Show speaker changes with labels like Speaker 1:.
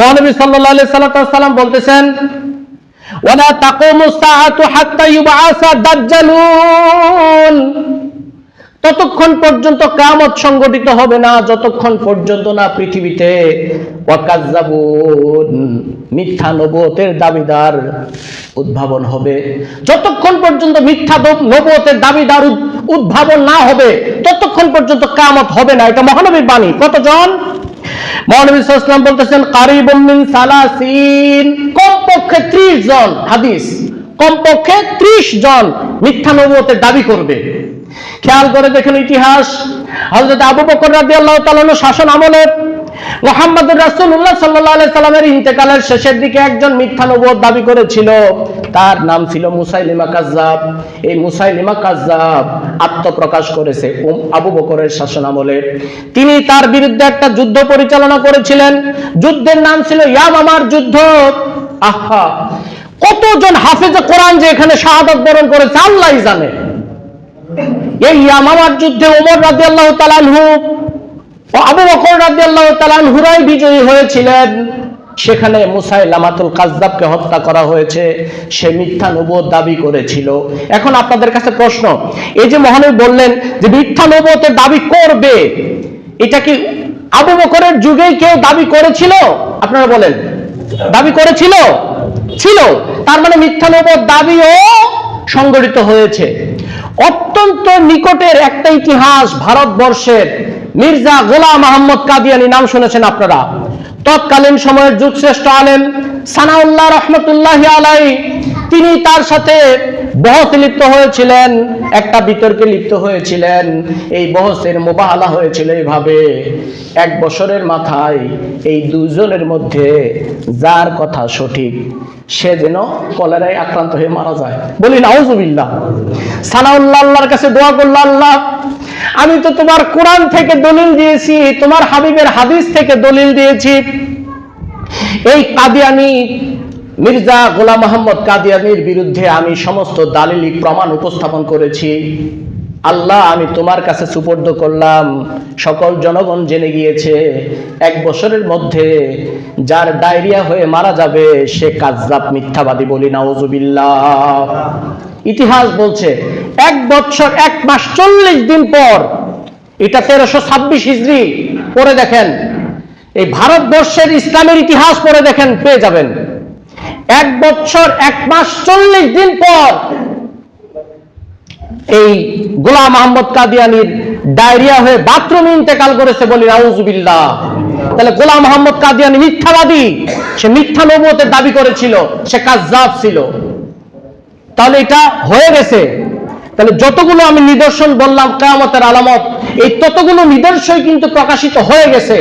Speaker 1: মহানবী আলাইহি সাল্লাম বলতেছেন, ওয়ালা তাকুমু ততক্ষণ পর্যন্ত কামত সংগঠিত হবে না, যতক্ষণ পর্যন্ত না পৃথিবীতে মিথ্যা নবুয়তের দাবিদার উদ্ভাবন হবে। যতক্ষণ পর্যন্ত মিথ্যা নবুয়তের দাবিদার উদ্ভাবন না হবে, ততক্ষণ পর্যন্ত কামত হবে না। এটা মহানবীর বাণী। কতজন? মহানবী বলতেছেন কারিবুম মিন সালাসিন। কমপক্ষে 30 জন হাদিস, কমপক্ষে 30 জন মিথ্যা নবুয়তের দাবি করবে। খেয়াল করে দেখেন ইতিহাস, হযরত আবু বকর রাদিয়াল্লাহু তাআলা শাসন আমলে মোহাম্মদুর রাসূলুল্লাহ সাল্লাল্লাহু আলাইহি সাল্লামের ইন্তেকালের শেষের দিকে একজন মিথ্যা নবুয়ত দাবি করেছিল। তার নাম ছিল মুসাইলিমা কাজ্জাব। এই মুসাইলিমা কাজ্জাব আত্মপ্রকাশ করেছে উম- আবু বকরের শাসন আমলে। তিনি তার বিরুদ্ধে একটা যুদ্ধ পরিচালনা করেছিলেন। যুদ্ধের নাম ছিল ইয়ামামার যুদ্ধ। আহা! কতজন হাফেজে কোরআন যে এখানে শাহাদত বরণ করেছে, আল্লাহই জানে। এই ইয়ামামার যুদ্ধে ওমর রাদিয়াল্লাহু তাআলাহু ও আবু বকর রাদিয়াল্লাহু তাআলাহুরাই বিজয়ী হয়েছিলেন। সেখানে মুসাইলামাতুল কাজ্জাবকে হত্যা করা হয়েছে। সে মিথ্যা নবুয়ত দাবি করেছিল। এখন আপনাদের কাছে প্রশ্ন, এই যে মহানবী বললেন যে মিথ্যা নবুয়তের দাবি করবে, এটা কি আবু বকরের যুগেই কেউ দাবি করেছিল? আপনারা বলেন, দাবি করেছিল? ছিল। তার মানে মিথ্যা নবুয়ত দাবিও সংগঠিত হয়েছে। অত্যন্ত নিকটের একটা ইতিহাস ভারতবর্ষের। মির্জা গোলাম আহমদ কাদিয়ানি, নাম শুনেছেন আপনারা। তৎকালীন সময়ের যুগশ্রেষ্ঠ আলেম সানাউল্লাহ রহমতুল্লাহ আলাই, তিনি তার সাথে বহস লিপ্ত হয়েছিলেন, একটা বিতর্কে লিপ্ত হয়েছিলেন। এই বহসের মোবাহলা হয়েছিল এইভাবে এক বছরের মাথায় এই দুজনের মধ্যে যার কথা সঠিক, সে যেন কলেরায় আক্রান্ত হয়ে মারা যায়। বলি, নাউজুবিল্লাহ। সানাউল্লাহ আল্লাহর কাছে দোয়া করল, আল্লাহ আমি তো তোমার কোরআন থেকে দলিল দিয়েছি, তোমার হাবিবের হাদিস থেকে দলিল দিয়েছি। এই কাদিয়ানি মির্জা গোলাম মোহাম্মদ কাদিয়ানির বিরুদ্ধে আমি সমস্ত দালিলিক প্রমাণ উপস্থাপন করেছি। আল্লাহ, আমি তোমার কাছে সুপর্দ করলাম। সকল জনগণ জেনে গিয়েছে, এক বছরের মধ্যে যার ডায়রিয়া হয়ে মারা যাবে, সে কাজ্জাব মিথ্যাবাদী বলি নাউজুবিল্লাহ। ইতিহাস বলছে, এক বছর, এক মাস, চল্লিশ দিন পর, এটা তেরোশো ছাব্বিশ হিজড়ি পড়ে দেখেন, এই ভারতবর্ষের ইসলামের ইতিহাস পড়ে দেখেন, পেয়ে যাবেন। এক বছর, এক মাস, চল্লিশ দিন পর, এই গোলাম আহমদ কাদিয়ানির ডায়রিয়া হয়ে বাথরুমে ইন্তেকাল করেছে বলি রাউজুবিল্লাহ তাহলে গোলাম মোহাম্মদ কাদিয়ানি মিথ্যাবাদী। সে মিথ্যা নবুয়তের দাবি করেছিল, সে কাজ ছিল। তাহলে এটা হয়ে গেছে। তাহলে যতগুলো আমি নিদর্শন বললাম, কেয়ামতের আলামত, এই ততগুলো নিদর্শন কিন্তু প্রকাশিত হয়ে গেছে।